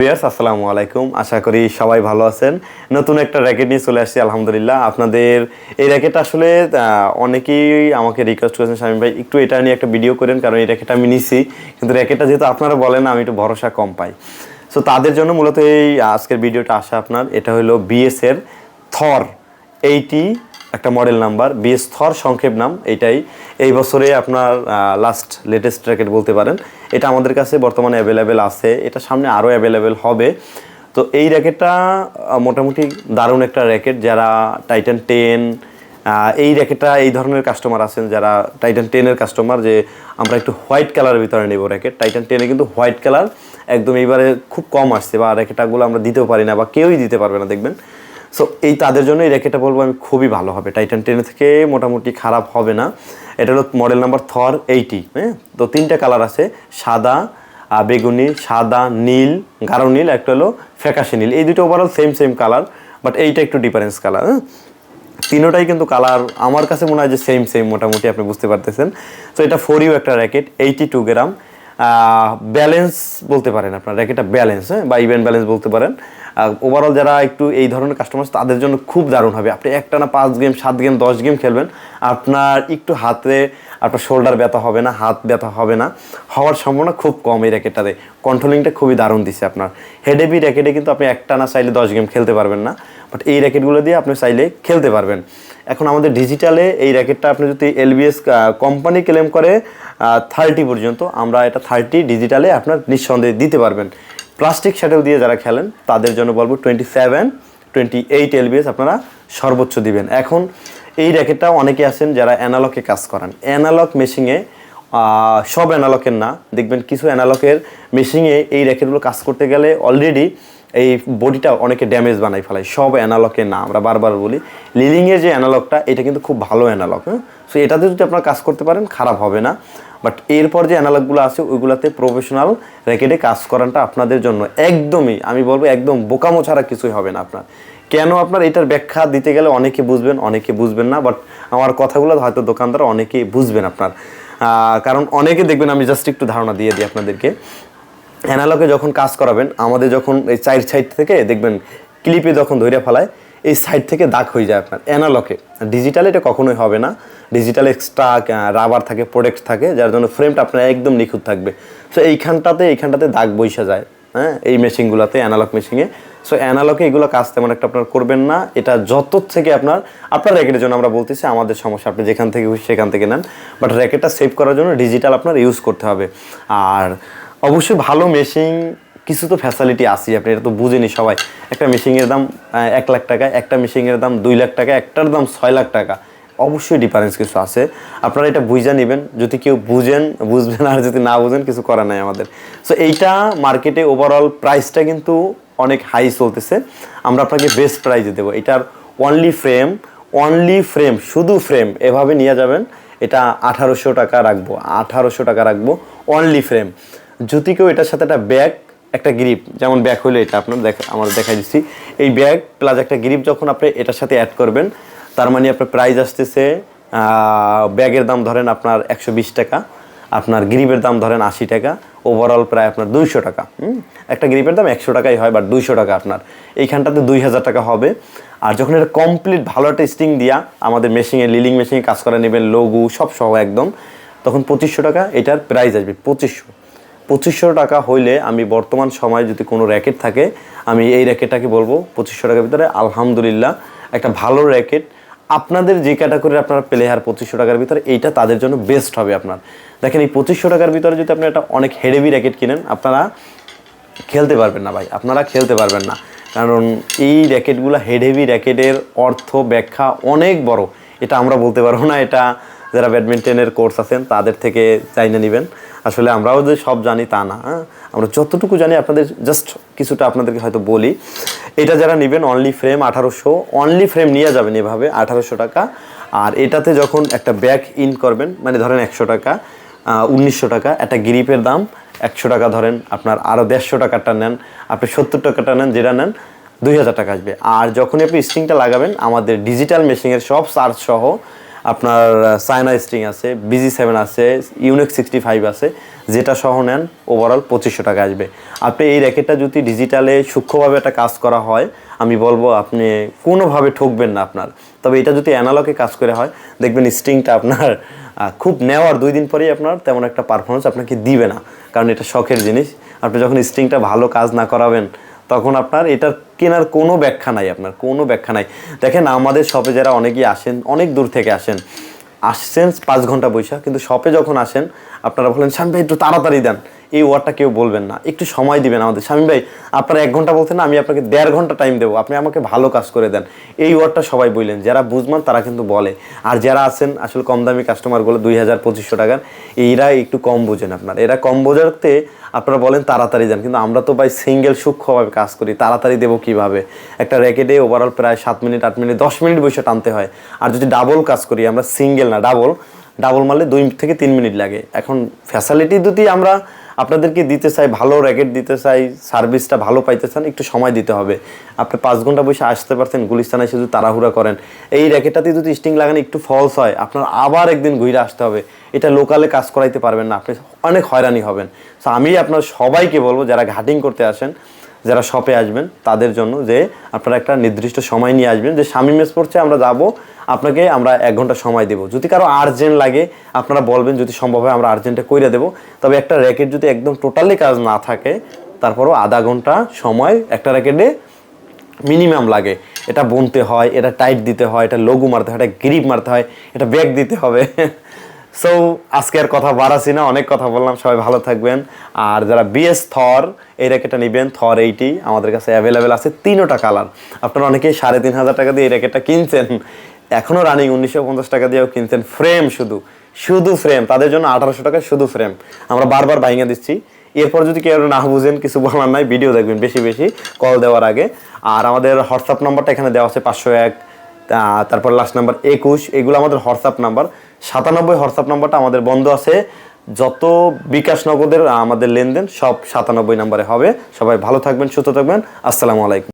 Viewers, আসসালামু আলাইকুম। আশা করি সবাই ভালো আছেন। নতুন একটা র্যাকেট নিয়ে চলে আসছি, আলহামদুলিল্লাহ। আপনাদের এই র্যাকেট আসলে অনেকেই আমাকে রিকোয়েস্ট করেছেন স্বামী ভাই, একটু এটা নিয়ে একটা ভিডিও করেন, কারণ এই র্যাকেটটা আমি নিছি। কিন্তু র্যাকেটটা যেহেতু আপনারা বলেন, আমি একটু ভরসা কম পাই। সো তাদের জন্য মূলত এই আজকের ভিডিওটা আসা আপনার। এটা হলো বিএস এর থর এইটি একটা মডেল নাম্বার বিএস সংক্ষেপ নাম, এটাই। এই বছরে আপনার লাস্ট লেটেস্ট র্যাকেট বলতে পারেন, এটা আমাদের কাছে বর্তমানে অ্যাভেলেবেল আছে, এটা সামনে আরও অ্যাভেলেবেল হবে। তো এই র্যাকেটটা মোটামুটি দারুণ একটা র্যাকেট যারা টাইটান টেন এই র্যাকেটটা এই ধরনের কাস্টমার আছেন যারা টাইটান টেনের কাস্টমার যে আমরা একটু হোয়াইট কালারের ভিতরে নেব র্যাকেট টাইটান টেনে কিন্তু হোয়াইট কালার একদম এইবারে খুব কম আসছে বা র্যাকেটাগুলো আমরা দিতেও পারি না বা কেউই দিতে পারবে না, দেখবেন। সো এই তাদের জন্য এই র্যাকেটটা বলব আমি খুবই ভালো হবে। টাইটান টেন থেকে মোটামুটি খারাপ হবে না। এটা হলো মডেল নাম্বার থর এইটি হ্যাঁ? তো তিনটা কালার আছে, সাদা বেগুনি, সাদা, নীল, গাঢ় নীল একটা হলো ফ্যাকাশে নীল। এই দুটো overall same same colour but এইটা একটু ডিফারেন্স কালার হ্যাঁ? তিনোটাই কিন্তু কালার আমার কাছে মনে হয় যে সেম সেম মোটামুটি আপনি বুঝতে পারতেছেন। তো এটা ফোর ইউ একটা racket eighty two gram balance বলতে পারেন আপনার র্যাকেটটা ব্যালেন্স হ্যাঁ বা ইভেন্ট ব্যালেন্স বলতে পারেন। ওভারঅল যারা একটু এই ধরনের কাস্টমার তাদের জন্য খুব দারুণ হবে। আপনি একটা না পাঁচ গেম সাত গেম দশ গেম খেলবেন, আপনার একটু হাতে আপনার শোল্ডার ব্যথা হবে না, হাত ব্যথা হবে না। হওয়ার সম্ভাবনা খুব কম এই র্যাকেটটাতে কন্ট্রোলিংটা খুবই দারুণ দিছে আপনার। হেডেভি র্যাকেটে কিন্তু আপনি একটা না চাইলে দশ গেম খেলতে পারবেন না। বাট এই র্যাকেটগুলো দিয়ে আপনি চাইলে খেলতে পারবেন। এখন আমাদের ডিজিটালে এই র্যাকেটটা আপনি যদি এলবিএস কোম্পানি ক্লেম করে থার্টি পর্যন্ত, আমরা এটা থার্টি ডিজিটালে আপনার নিঃসন্দেহে দিতে পারবেন। প্লাস্টিক শ্যাটেল দিয়ে যারা খেলেন, তাদের জন্য বলব twenty seven twenty eight LBS আপনারা সর্বোচ্চ দিবেন। এখন এই র্যাকেটটা অনেকে আছেন যারা অ্যানালকে কাজ করান। অ্যানালগ মেশিংয়ে সব অ্যানালকের না। দেখবেন কিছু অ্যানালকের মেশিংয়ে এই র্যাকেটগুলো কাজ করতে গেলে অলরেডি এই বডিটা অনেকে ড্যামেজ বানাই ফেলায়, সব অ্যানালকে না আমরা বারবার বলি লিলিংয়ের যে অ্যানালগটা এটা কিন্তু খুব ভালো অ্যানালগ হ্যাঁ? সো এটাতে যদি আপনারা কাজ করতে পারেন, খারাপ হবে না। বাট এরপর যে অ্যানালগগুলো আছে, ওইগুলোতে প্রফেশনাল র্যাকেটে কাজ করাটা আপনাদের জন্য একদমই, আমি বলব একদম বোকামো ছাড়া কিছুই হবে না আপনার। কেন আপনার এটার ব্যাখ্যা দিতে গেলে অনেকে বুঝবেন অনেকে বুঝবেন না বাট আমার কথাগুলো হয়তো দোকানদার অনেকেই বুঝবেন আপনার। কারণ অনেকে দেখবেন, আমি জাস্ট একটু ধারণা দিয়ে দিই আপনাদেরকে। অ্যানালগে যখন কাজ করাবেন, আমাদের যখন এই চাইর সাইড থেকে দেখবেন ক্লিপে যখন ধরে ফেলায়, এই সাইড থেকে দাগ হয়ে যায় আপনার অ্যানালকে ডিজিটালে এটা কখনোই হবে না। ডিজিটাল এক্সট্রা রাবার থাকে প্রোডাক্ট থাকে, যার জন্য ফ্রেমটা আপনার একদম নিখুঁত থাকবে। সো এইখানটাতে এইখানটাতে দাগ বৈশা যায় হ্যাঁ? এই মেশিনগুলোতে অ্যানালগ মেশিনে সো অ্যানালগে এগুলো কাজ তেমন একটা আপনার করবেন না। এটা যত থেকে আপনার আপনার র্যাকেটের জন্য আমরা বলতেছি, আমাদের সমস্যা, আপনি যেখান থেকে সেখান থেকে নেন। বাট র্যাকেটটা সেভ করার জন্য ডিজিটাল আপনার ইউজ করতে হবে। আর অবশ্যই ভালো মেশিন কিছু তো ফ্যাসিলিটি আছে আপনি, এটা তো বুঝেনি সবাই। একটা মেশিনের দাম এক লাখ টাকা, একটা মেশিনের দাম দুই লাখ টাকা, একটার দাম ছয় লাখ টাকা। অবশ্যই ডিফারেন্স কিছু আছে। আপনারা এটা বুঝে নেবেন। যদি কেউ বুঝেন, বুঝবেন, আর যদি না বুঝেন, কিছু করার নাই আমাদের। সো এইটা মার্কেটে ওভারঅল প্রাইসটা কিন্তু অনেক হাই চলতেছে। আমরা আপনাকে বেস্ট প্রাইজে দেবো। এটার অনলি ফ্রেম অনলি ফ্রেম শুধু ফ্রেম এভাবে নিয়ে যাবেন। এটা আঠারোশো টাকা রাখব, আঠারোশো টাকা রাখব অনলি ফ্রেম কেউ এটার সাথে একটা ব্যাগ, একটা গ্রিপ যেমন ব্যাগ হলো এটা, আপনার দেখা, আমার দেখাই দিচ্ছি। এই ব্যাগ প্লাস একটা গ্রিপ যখন আপনি এটার সাথে অ্যাড করবেন, তার মানে আপনার প্রাইস আসতেছে ব্যাগের দাম ধরেন আপনার একশো বিশ টাকা, আপনার গ্রিপের দাম ধরেন আশি টাকা ওভারঅল প্রায় আপনার দুইশো টাকা? একটা গ্রিপের দাম একশো টাকাই হয় বাট দুইশো টাকা আপনার। এইখানটাতে দুই হাজার টাকা হবে। আর যখন এটা কমপ্লিট ভালো একটা স্টিং দিয়া আমাদের মেশিনে লিলিং মেশিনে কাজ করে নেবেন লঘু সব সহ একদম, তখন পঁচিশশো টাকা এটার প্রাইস আসবে, পঁচিশশো। পঁচিশশো টাকা হইলে আমি বর্তমান সময়ে যদি কোনো র্যাকেট থাকে, আমি এই র্যাকেটটাকে বলব পঁচিশশো টাকার ভিতরে। আলহামদুলিল্লাহ, একটা ভালো র্যাকেট। আপনাদের যে ক্যাটাগরির আপনার প্লেয়ার পঁচিশশো টাকার ভিতরে, এইটা তাদের জন্য বেস্ট হবে আপনার। দেখেন এই পঁচিশশো টাকার ভিতরে যদি আপনি একটা অনেক হেডেভি র্যাকেট কিনেন, আপনারা খেলতে পারবেন না ভাই, আপনারা খেলতে পারবেন না। কারণ এই র্যাকেটগুলো হেডেভি র্যাকেটের অর্থ ব্যাখ্যা অনেক বড়। এটা আমরা বলতে পারব না, এটা যারা ব্যাডমিন্টনের কোর্স আছেন, তাদের থেকে চাইনে নেবেন। আসলে আমরাও যে সব জানি তা না হ্যাঁ? আমরা যতটুকু জানি আপনাদের জাস্ট কিছুটা আপনাদেরকে হয়তো বলি। এটা যারা নেবেন অনলি ফ্রেম আঠারোশো অনলি ফ্রেম নিয়ে যাবেন এভাবে, আঠারোশো টাকা। আর এটাতে যখন একটা ব্যাগ ইন করবেন মানে ধরেন একশো টাকা উনিশশো টাকা, একটা গ্রিপের দাম, একশো টাকা ধরেন, আপনার আরও দেড়শো টাকাটা নেন, আপনি সত্তর টাকাটা নেন, যেটা নেন, দুই হাজার টাকা আসবে। আর যখনই আপনি স্ট্রিংটা লাগাবেন, আমাদের ডিজিটাল মেশিনের সব চার্জ সহ আপনার সায়না স্ট্রিং আছে বিজি সেভেন আছে ইউনিক সিক্সটি ফাইভ আছে, যেটা সহ নেন ওভারঅল পঁচিশশো টাকা আসবে। আপনি এই র্যাকেটটা যদি ডিজিটালে সূক্ষ্মভাবে একটা কাজ করা হয়, আমি বলব আপনি কোনোভাবে ঠকবেন না আপনার। তবে এটা যদি অ্যানালগে কাজ করে হয়, দেখবেন স্ট্রিংটা আপনার খুব নেওয়ার দুই দিন পরেই আপনার তেমন একটা পারফরমেন্স আপনাকে দিবে না। কারণ এটা শখের জিনিস। আপনি যখন স্ট্রিংটা ভালো কাজ না করাবেন, তখন আপনার এটার কেনার কোনো ব্যাখ্যা নাই আপনার, কোনো ব্যাখ্যা নাই। দেখেন আমাদের শপে যারা অনেকেই আসেন, অনেক দূর থেকে আসেন, আসছেন পাঁচ ঘণ্টা বৈশাখ, কিন্তু শপে যখন আসেন আপনারা বলেন, স্বামী ভাই, একটু তাড়াতাড়ি দেন। এই ওয়ার্ডটা কেউ বলবেন না। একটু সময় দিবেন আমাদের। স্বামী ভাই, আপনারা এক ঘণ্টা বলছেন না আমি আপনাকে দেড় ঘণ্টা টাইম দেবো। আপনি আমাকে ভালো কাজ করে দেন। এই ওয়ার্ডটা সবাই বললেন। যারা বুঝমান, তারা কিন্তু বলে। আর যারা আছেন, আসলে কম দামি কাস্টমারগুলো দুই হাজার পঁচিশশো টাকার এইরা একটু কম বোঝেন আপনার। এরা কম বোঝাতে আপনারা বলেন, তাড়াতাড়ি দেন। কিন্তু আমরা তো ভাই সিঙ্গেল সূক্ষ্মভাবে কাজ করি। তাড়াতাড়ি দেবো কীভাবে? একটা র্যাকেটে ওভারঅল প্রায় সাত মিনিট, আট মিনিট, দশ মিনিট বসে টানতে হয়। আর যদি ডাবল কাজ করি, আমরা সিঙ্গেল না ডাবল ডাবল মারলে দুই থেকে তিন মিনিট লাগে। এখন ফ্যাসিলিটি যদি আমরা আপনাদেরকে দিতে চাই, ভালো র্যাকেট দিতে চাই সার্ভিসটা ভালো পাইতে চান, একটু সময় দিতে হবে। আপনি পাঁচ ঘণ্টা বসে আসতে পারছেন গুলিস্তানে যদি তাড়াহুড়া করেন। এই র্যাকেটটাতে যদি স্টিং লাগানো, একটু ফলস হয়, আপনার আবার একদিন ঘুরে আসতে হবে। এটা লোকালে কাজ করাইতে পারবেন না, আপনি অনেক হয়রানি হবেন। তো আমি আপনার সবাইকে বলব, যারা ঘাটিং করতে আসেন, যারা শপে আসবেন, তাদের জন্য যে আপনারা একটা নির্দিষ্ট সময় নিয়ে আসবেন। যে স্বামী মেস পড়ছে আমরা যাব আপনাকে আমরা এক ঘণ্টা সময় দেবো। যদি কারও আর্জেন্ট লাগে, আপনারা বলবেন যদি সম্ভব হয় আমরা আর্জেন্টে কইরে দেবো। তবে একটা র্যাকেট যদি একদম টোটালি কাজ না থাকে, তারপরও আধা ঘণ্টা সময় একটা র্যাকেটে মিনিমাম লাগে। এটা বুনতে হয়, এটা টাইট দিতে হয়, এটা লঘু মারতে হয়, এটা গ্রিপ মারতে হয়, এটা ব্যাগ দিতে হবে। সো আজকে আর কথা বাড়াছি না, অনেক কথা বললাম, সবাই ভালো থাকবেন। আর যারা বিএস থর এই র্যাকেটটা নেবেন থর এইটি আমাদের কাছে অ্যাভেলেবেল আছে তিনোটা কালার আপনারা অনেকেই সাড়ে তিন হাজার টাকা দিয়ে এই র্যাকেটটা কিনছেন। এখনও রানিং উনিশশো পঞ্চাশ টাকা দিয়েও কিনছেন ফ্রেম শুধু শুধু ফ্রেম তাদের জন্য আঠারোশো টাকা শুধু ফ্রেম আমরা বারবার ভাইঙে দিচ্ছি। এরপর যদি কেউ না বুঝেন, কিছু বলার নাই ভিডিও দেখবেন বেশি বেশি কল দেওয়ার আগে। আর আমাদের হোয়াটসঅ্যাপ নাম্বারটা এখানে দেওয়া আছে পাঁচশো এক তারপর লাস্ট নাম্বার একুশ, এগুলো আমাদের হোয়াটসঅ্যাপ নাম্বার সাতানব্বই হোয়াটসঅ্যাপ নাম্বারটা আমাদের বন্ধ আছে। যত বিকাশ নগদের আমাদের লেনদেন, সব সাতানব্বই নাম্বারে হবে। সবাই ভালো থাকবেন, সুস্থ থাকবেন। আসসালামু আলাইকুম।